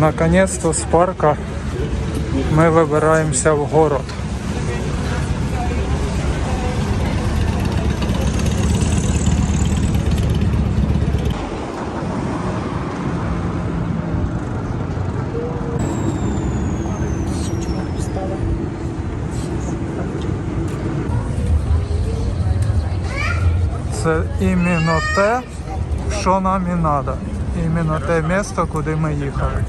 Наконец-то з парка ми вибираємося в город. Це іменно те, що нам і треба. Іменно те місто, куди ми їхали.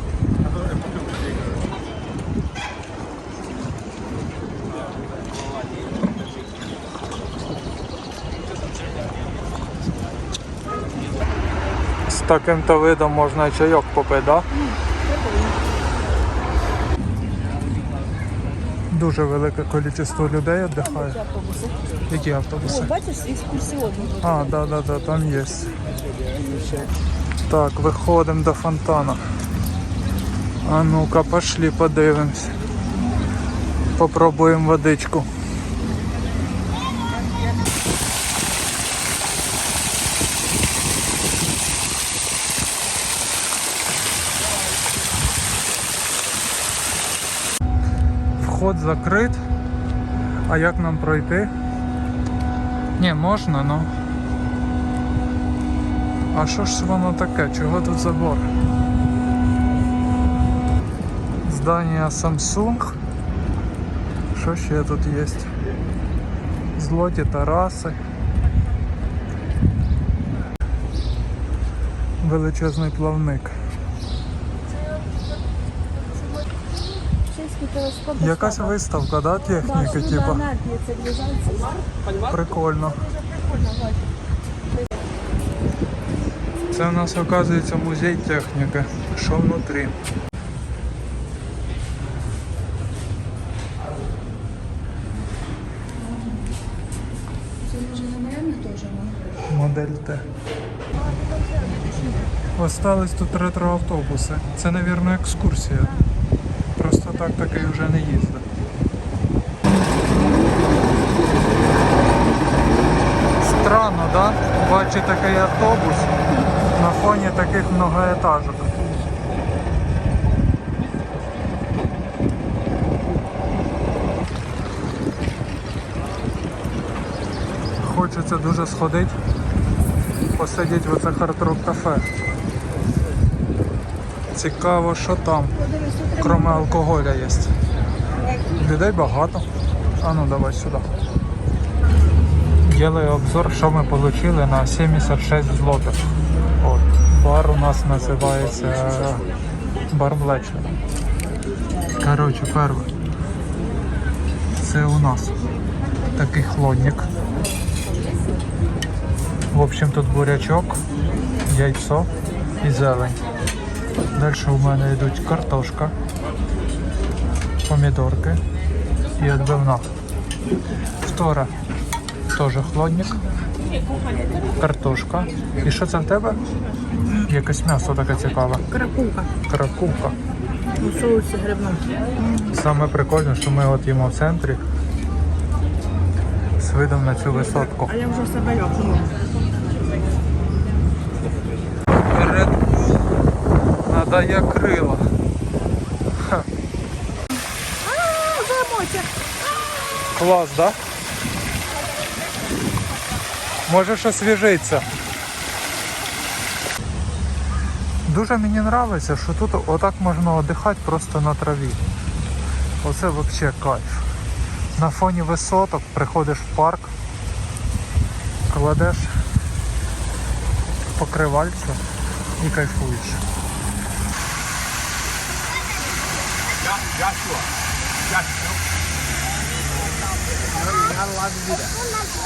Таким-то видом можна і чайок попити, да? Дуже велике кількість людей віддихає. Які автобуси? Бачиш, екскурсіонні. А, да, да, да, там є. Так, виходимо до фонтана. А ну-ка, пошли подивимось. Попробуємо водичку. Закрит. А як нам пройти? Ні, можна, ну. А що ж воно таке? Чого тут забор? Здання Samsung. Що ще тут є? Злоті Тараси. Величезний плавник. Телескоп. Якась виставка, да, техніки, Да, типа? Прикольно. Це у нас оказується музей техніки. Що внутрі? Це може на Майамі теж, ну? Модель Т. Остались тут ретроавтобуси. Це, мабуть, екскурсія. Просто так такий вже не їздить. Странно, да? Бачу такий автобус на фоні таких многоетажок. Хочеться дуже сходити, посидіти в оце хард-рок кафе. Цікаво, що там, крім алкоголя є. Людей багато. А ну давай сюди. Делаю обзор, що ми отримали на 76 злотих. От. Бар у нас називається е, Бар Блечер. Коротше, перше. Це у нас такий хлодник. В общем, тут бурячок, яйцо і зелень. Далі у мене йдуть картошка, помідорки і відбивна. Втора теж хлодник, картошка. І що це в тебе? Якесь м'ясо таке цікаве. Каракулка. Каракулка. У соусі грибному. Саме прикольне, що ми от їмо в центрі з видом на цю висотку. А я вже себе йопнула. Надає крила. Ха. Клас, да? Може щось свіжиться. Дуже мені подобається, що тут отак можна віддихати просто на траві. Оце взагалі кайф. На фоні висоток приходиш в парк, кладеш покривальце і кайфуєш.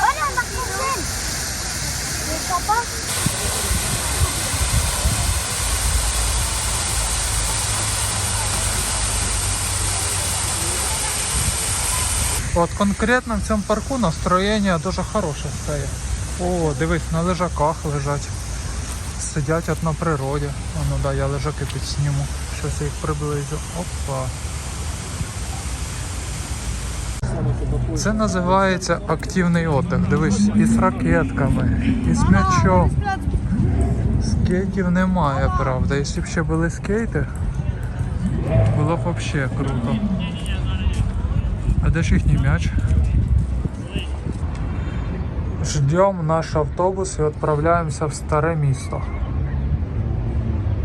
Olha, tá correndo. Papa? От конкретно в цьому парку настроєння дуже хороше стає. О, дивись, на лежаках лежать. Сидять от на природі. А ну да, я лежаки підсніму. Щось я їх приблизю. Опа. Це називається активний отдих. Дивись, і з ракетками, і з м'ячом. Скейтів немає, правда. Якщо б ще були скейти, Було б взагалі круто. А де ж їхній м'яч? Ждем наш автобус и отправляемся в старое місто.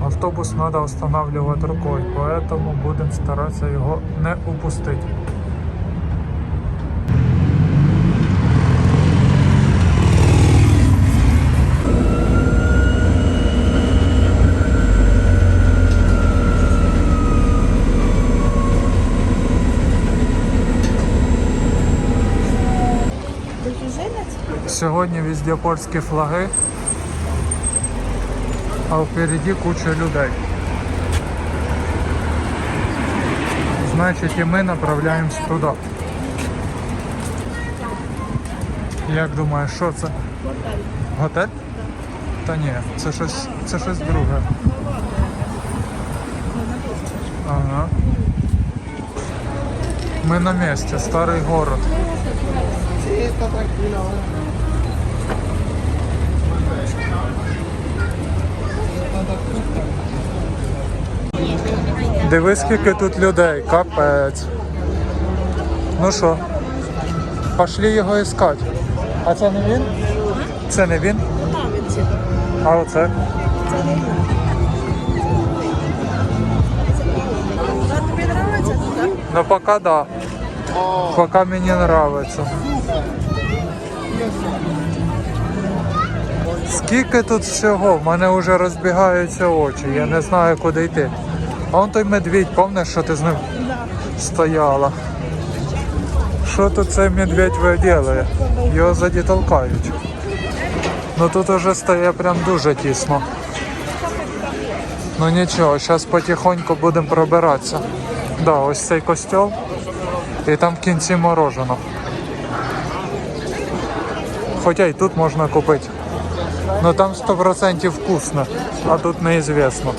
Автобус надо останавливать рукой, поэтому будем стараться його не упустити. Сьогодні везде польські флаги, а впереді куча людей. Значить і ми направляємось туди. Як думаєш, що це? Готель? Та ні, це щось, це щось друге. Ага. Ми на місці, старий город. Дивись, скільки тут людей, капець. Ну що, пошли його іскати. А це не він? Це не він? А оце? Тобі подобається тут? Ну пока да. Пока мені нравится. Скільки тут всього, в мене вже розбігаються очі, я не знаю куди йти. А вон той медведь, пам'ятаєш, що ти з ним стояла? Що тут цей медведь виділає? Його ззаді толкають. Ну тут уже стає прям дуже тісно. Ну нічого, зараз потихоньку будемо пробиратися. Да, ось цей костьол. І там в кінці морожено. Хоча і тут можна купити. Ну там 100% вкусно, а тут неізвісно.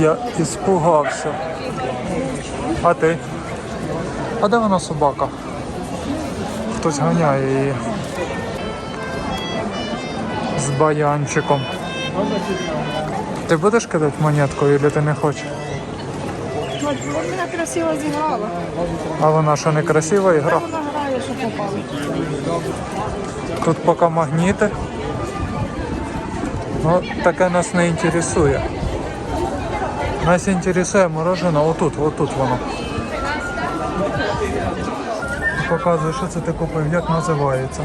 Я іспугався. А ти? А де вона собака? Хтось ганяє її з баянчиком. Ти будеш кидати монеткою, чи ти не хочеш? Вона красиво зіграла. А вона що не красива ігра? Вона грає, що попало. Тут поки магніти. Ну, таке нас не інтересує. Нас інтересує мороженое отут, отут воно. Показує, що це ти купив, як називається.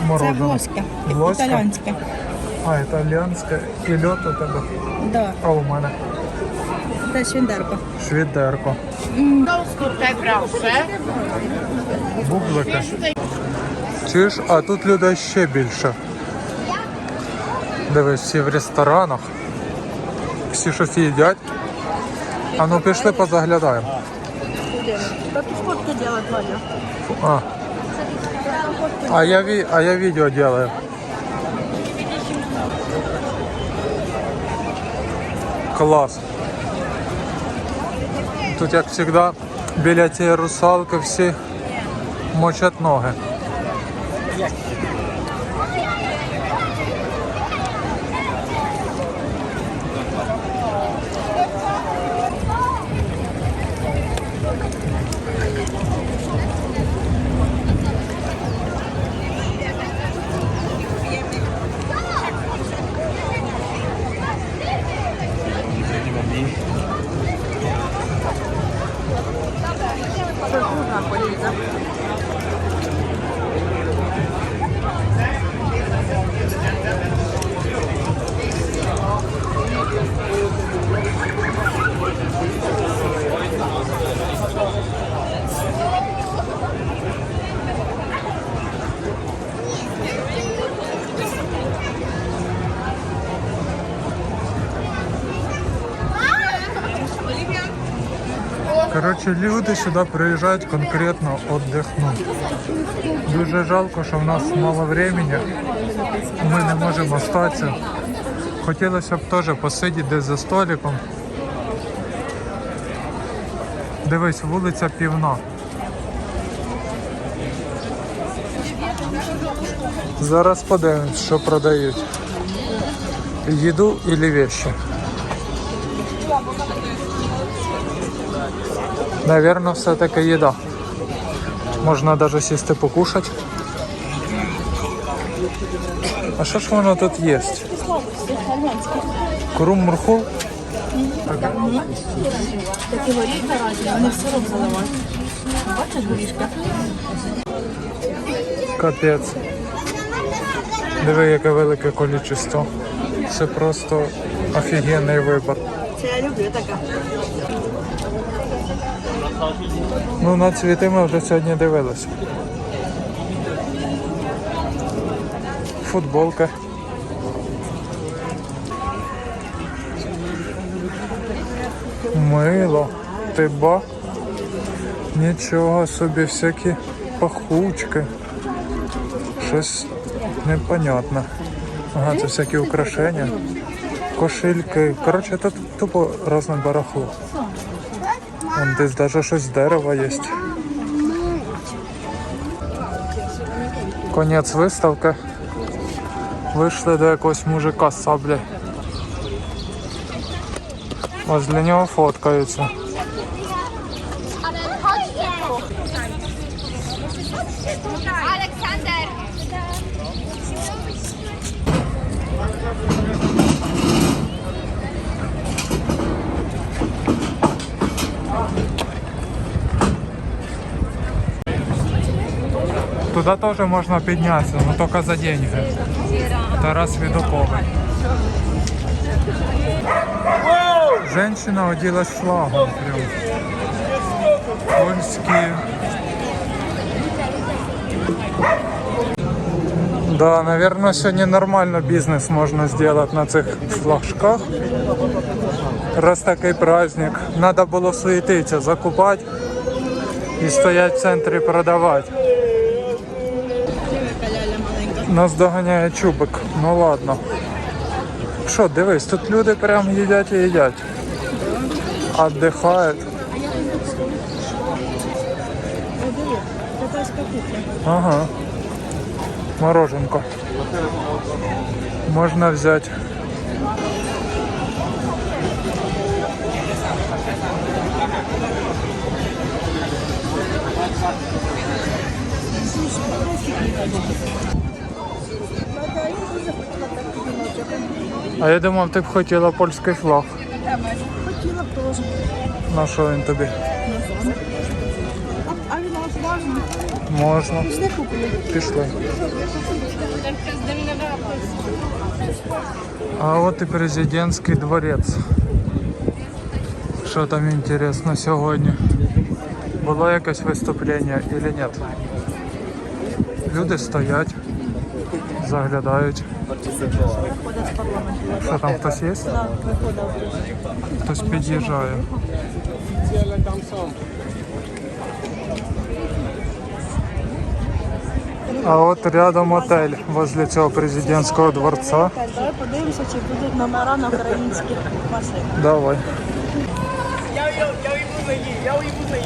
Це Мороженое. глоська. Глоська? Італійська. А, італіянське. І льот у тебе. Да. А у мене Це швіндерка. швідерко. Proszę. Бублики. Чуєш, а тут людей ще більше. Дивись, всі в ресторанах. Всі щось їдять. А ну пішли позаглядаємо. А. А я, ви- а я видео делаю. Клас. Тут, як завжди, біля цієї русалки всі мочать ноги. Коротше, люди сюди приїжджають конкретно віддихнути. Дуже жалко, що в нас мало времени. Ми не можемо остатися. Хотілося б теж посидіти десь за столиком. Дивись, вулиця півна. Зараз подивимось, що продають. Їду или вещи. Наверно, все-таки їда. Можна навіть сісти покушати. А що ж воно тут є? Курум мурху? Такі. Бачиш горішки? Капець. Диви, яке велике кількість. Це просто офігенний вибір. Це я люблю таке. Ну, на цвіти ми вже сьогодні дивилися. Футболка. Мило. Ти ба? Нічого собі, всякі пахучки. Щось непонятне. Ага, це всякі украшення. Кошельки. Коротше, тут тупо різне барахло. Вон десь даже щось з дерева є. Конець виставки. Вийшли до якогось мужика з саблі. Ось для нього фоткаються. Туда тоже можно подняться, но только за деньги. Тарас Видоковый. Женщина оделась флагом прям. Польские. Да, наверное, сегодня нормально бизнес можно сделать на цих флагшках. Раз такий праздник. Надо було суетитися, закупати і стоять в центрі продавати. Нас доганяє чубик. Ну ладно. Що, дивись, тут люди прям їдять і їдять. Отдихають. Ага. Мороженко. Можна взяти. А я думав, ти б хотіла польський флаг. Хотіла б теж. На що він тобі? А він нас важний. Можна. Пішли купили. Пішли. А от і президентський дворець. Що там інтересно сьогодні? Було якесь виступлення чи ні? Люди стоять, Заглядають. Що там хтось є? Хтось під'їжджає. А от рядом отель возле цього президентського дворца. Давай подивимося, чи будуть номера на українських. Давай. Я я я уйду на я уйду на